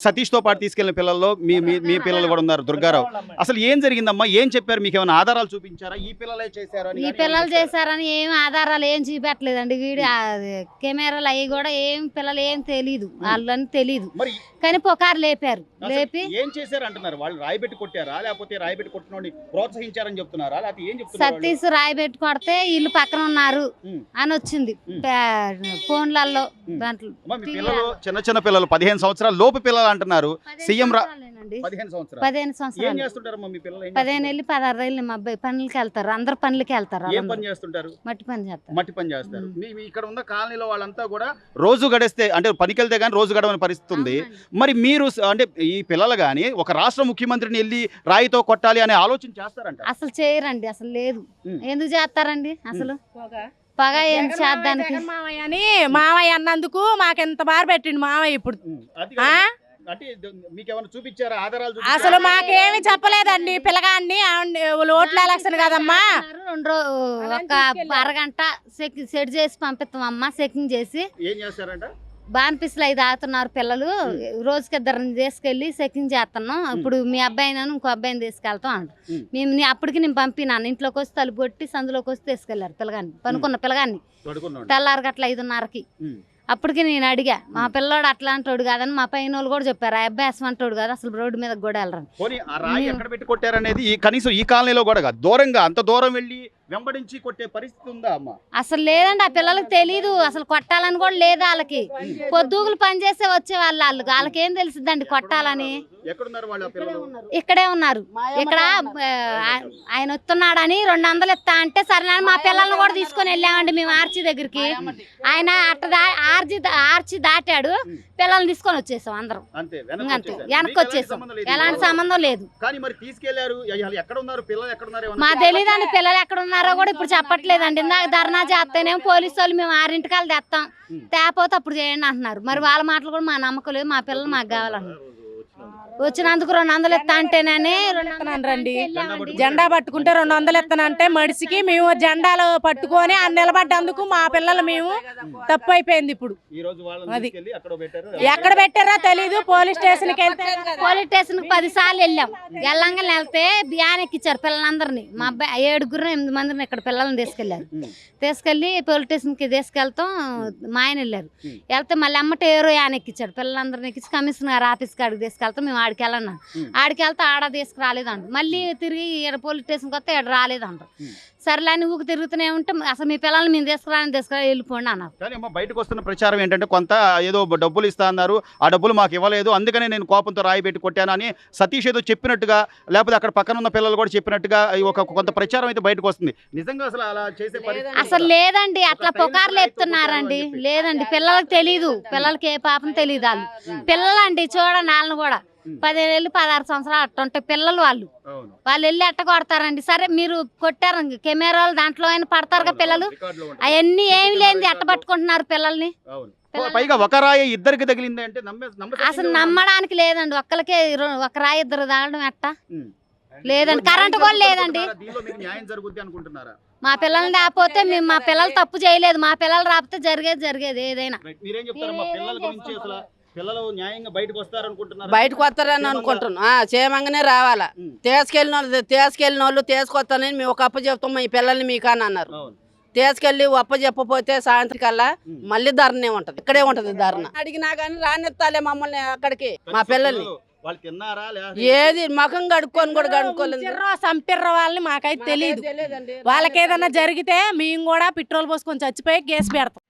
సతీష్తో పాటు తీసుకెళ్ళిన పిల్లల్లో మీ మీ- పిల్లలు కూడా ఉన్నారు దుర్గారావు. అసలు ఏం జరిగిందమ్మా? ఏం చెప్పారు? మీకు ఏమైనా ఆధారాలు చూపించారా? ఈ పిల్లలే చేశారు ఈ పిల్లలు? చేశారని ఏం ఆధారాలు ఏం చూపెట్టలేదండి. వీడి కెమెరాలు అవి కూడా ఏం పిల్లలు ఏం తెలీదు. వాళ్ళని తెలీదు. మరి కానీ పొకారు లేపారు. లేపి ఏం చేశారు అంటున్నారు? వాళ్ళు రాయిబెట్టి కొట్టారా? లేకపోతే రాయిబెట్టి కొట్టినోడిని ప్రోత్సహించారని చెప్తున్నారా? లేకపోతే ఏం చెప్తున్నారు? సతీష్ రాయి పెట్టి కొడితే ఇల్లు పక్కన ఉన్నారు. అని వచ్చింది. ఫోన్లలో. దాంట్లో. పిల్లలు చిన్న చిన్న పిల్లలు పదిహేను సంవత్సరాల లోపు పిల్లలు అంటున్నారు. సీఎం రా-. పదిహేను సంవత్సరాలు. పదిహేను ఏం సంవత్సరాలు. చేస్తుంటారమ్మా మీ పిల్లలు? ఏం పదిహేను చేస్తుంటారు? వెళ్ళి పదహారు ఏళ్ళు మా అబ్బాయి పనులకి వెళ్తారు. అందరు పనులకి వెళ్తారు ఏం వాళ్ళందరూ. పని చేస్తుంటారు? మట్టి పని చేస్తారు. మట్టి పని చేస్తారు. మీ ఇక్కడ ఉన్న కాలనీలో వాళ్ళంతా కూడా రోజు గడిస్తే అంటే పనికి వెళ్తే కానీ రోజు గడవని పరిస్థితి ఉంది. మరి మీరు అంటే ఈ పిల్లలు కానీ ఒక రాష్ట్ర ముఖ్యమంత్రిని వెళ్ళి రాయితో కొట్టాలి అనే ఆలోచన చేస్తారంట. అసలు చేయరండి అసలు లేదు. ఎందుకు చేస్తారండి అసలు? పగ. ఏం చేద్దానికి? మామయ్య అని మామయ్య అన్నందుకు మాకు ఎంత బాధ పెట్టిండు మామయ్య ఇప్పుడు. అంటే మీకు ఏమైనా చూపించారా? ఆధారాలు చూపించారా? అసలు మాకేమి చెప్పలేదండి పిల్లగాన్ని. ఓట్ల ఎలక్షన్ కదమ్మా. రెండు ఒక అరగంట సెట్ చేసి పంపిస్తామమ్మా చెకింగ్ చేసి. ఏం చేస్తారంట? బాన్పిస్లు అవి తాగుతున్నారు పిల్లలు. రోజుకి ఇద్దరిని తీసుకెళ్ళి చెకింగ్ చేస్తున్నాం. ఇప్పుడు మీ అబ్బాయిని ఇంకో అబ్బాయిని తీసుకెళ్తాం అంట. ఉమ్. మేము నీ- అప్పటికి నేను పంపినాను. ఇంట్లోకి వచ్చి తలుపు కొట్టి సందులోకి వచ్చి తీసుకెళ్ళారు పిల్లగాన్ని పనుకున్న పిల్లగాన్ని. పడుకున్నాడు. తెల్లారి గట్ల ఐదున్నరకి. అప్పటికి నేను అడిగా మా పిల్లోడు అట్లాంటోడు కాదని మా పైన వాళ్ళు కూడా చెప్పారు ఆ అబ్బాయి అసమంటోడు కాదు అసలు రోడ్డు మీద కూడా ఎక్కడ పెట్టి కొట్టారనేది ఈ కనీసం ఈ కాలనీలో కూడా కాదు దూరంగా అంత దూరం వెళ్ళి వెంబడించి కొట్టే పరిస్థితి ఉందా అమ్మ? అసలు లేదండి ఆ పిల్లలకి తెలీదు అసలు కొట్టాలని కూడా లేదు వాళ్ళకి. పొద్దుగులు పని చేసే వచ్చే వాళ్ళు వాళ్ళు వాళ్ళకి ఏం తెలిసిద్దండి కొట్టాలని? ఇక్కడే ఉన్నారు. ఇక్కడ ఆయన వస్తున్నాడని రెండు వందలు ఇస్తా అంటే సరే మా పిల్లల్ని కూడా తీసుకొని వెళ్ళామండి మేము ఆర్చి దగ్గరికి. ఆయన అట్ట దా ఆర్చి ఆర్చి దాటాడు. పిల్లల్ని తీసుకొని వచ్చేసాం అందరం. అంతే. వెనక్కి వచ్చేసాం. సంబంధం లేదు. ఎలాంటి సంబంధం లేదు. కానీ మరి తీసుకెళ్ళారు? అయ్య, ఎక్కడ ఉన్నారు పిల్లలు ఎక్కడ ఉన్నారు ఏమన్నా మా తెలియదండి పిల్లలు ఎక్కడ ఉన్నారో కూడా ఇప్పుడు చెప్పట్లేదండి. ఇందాక ధర్నా చేస్తేనేమో పోలీసు వాళ్ళు మేము ఆరింటికాలు తెస్తాం. తేపోతే అప్పుడు చేయండి అంటున్నారు. మరి వాళ్ళ మాటలు కూడా మా నమ్మకం లేదు. మా పిల్లలు మాకు కావాలంటున్నారు. వచ్చినందుకు రెండు వందలు ఇస్తా అంటేనే రెండు. జెండా పట్టుకుంటే రెండు వందలు ఇస్తానంటే మడిసికి మేము జెండాలు పట్టుకొని ఆ నిలబడ్డందుకు మా పిల్లలు మేము తప్పు అయిపోయింది ఇప్పుడు ఈ రోజు వాళ్ళని అది. తీసుకెళ్ళి అక్కడ పెట్టారు ఎక్కడ పెట్టారో తెలీదు పోలీస్ స్టేషన్కి వెళ్తే పోలీస్ స్టేషన్కి పది సార్లు వెళ్ళాం వెళ్ళంగా వెళ్తే బియ్యాన్ని ఎక్కిచ్చారు పిల్లలందరినీ మా అబ్బాయి ఏడుగురు ఎనిమిది మందిని ఇక్కడ పిల్లల్ని తీసుకెళ్ళారు. తీసుకెళ్ళి పోలీస్ స్టేషన్కి తీసుకెళ్తాం మా ఆయన వెళ్ళారు. వెళ్తే మళ్ళీ అమ్మట ఏరో యాన ఎక్కిచ్చాడు పిల్లలందరిని ఎక్కించి కమిషనర్ గారు ఆఫీస్ కాడికి తీసుకెళ్తాం మేము ఆడికి వెళ్ళన్నా ఉం. ఆడికి వెళ్తే ఆడ తీసుకురాలేదంట. మళ్ళీ తిరిగి ఈడ పోలీస్ స్టేషన్కి వస్తే ఇక్కడ రాలేదంట. సర్లే అని ఊరికి తిరుగుతూనే ఉంటే అసలు మీ పిల్లల్ని మేము తీసుకురాని తీసుకురా వెళ్ళిపోండి అన్నారు. కానీ అమ్మ బయటకు వస్తున్న ప్రచారం ఏంటంటే కొంత ఏదో డబ్బులు ఇస్తా అన్నారు. ఆ డబ్బులు మాకు ఇవ్వలేదు. అందుకనే నేను కోపంతో రాయి పెట్టి కొట్టాను అని సతీష్ ఏదో చెప్పినట్టుగా లేకపోతే అక్కడ పక్కన ఉన్న పిల్లలు కూడా చెప్పినట్టుగా ఒక కొంత ప్రచారం అయితే బయటకు వస్తుంది. నిజంగా అసలు అలా చేసే అసలు? లేదండి. అట్లా పుకార్లు ఎత్తున్నారండి. లేదండి. పిల్లలకి తెలీదు. పిల్లలకి ఏ పాపం తెలియదు వాళ్ళు. పిల్లలండి చూడండి వాళ్ళని కూడా. పదిహేను ఏళ్ళు పదహారు సంవత్సరాలు అట్ట ఉంటాయి పిల్లలు వాళ్ళు. అవును. వాళ్ళు వెళ్ళి ఎట్ట కొడతారండి. సరే మీరు కొట్టారు కెమెరాలు దాంట్లో అయినా పడతారుగా పిల్లలు. అవన్నీ ఏమి లేనిది ఎట్ట పట్టుకుంటున్నారు పిల్లల్ని? అవును. పిల్లలు- పైగా ఒక రాయి ఇద్దరికి తగిలింది అంటే అసలు. నమ్మడానికి లేదండి. ఒక్కరికే ఒక రాయి ఇద్దరు తాగడం ఎట్ట. లేదండి. కరెంట్ కూడా లేదండి. మా పిల్లల్ని రాకపోతే మేము మా పిల్లలు తప్పు చేయలేదు. మా పిల్లలు రాకపోతే జరిగేది జరిగేది ఏదైనా. పిల్లల న్యాయంగా బయటకు వస్తారనుకుంటున్నారా? బయటకు వస్తారని అనుకుంటున్నాం. ఆ, క్షేమంగానే రావాలా. తీసుకెళ్ళిన వాళ్ళు తీసుకెళ్ళిన వాళ్ళు తీసుకొస్తానని మేము ఒక అప్ప చెప్తాం ఈ పిల్లల్ని మీకు అని అన్నారు. అవును. తీసుకెళ్ళి అప్ప చెప్పపోతే సాయంత్రం కల్లా. మళ్ళీ ధరనే ఉంటది. ఇక్కడే ఉంటది ధరణ అడిగినా కానీ రానిస్తాలే మమ్మల్ని అక్కడికి మా పిల్లల్ని. వాళ్ళు తిన్నారా లేకపోతే ఏది? మఖం కడుక్కొని కూడా కడుక్కోలేదు. సంపిర్రో వాళ్ళని మాకైతే తెలియదు వాళ్ళకి ఏదైనా జరిగితే మేము కూడా పెట్రోల్ పోసుకొని చచ్చిపోయి కేసు పెడతాం.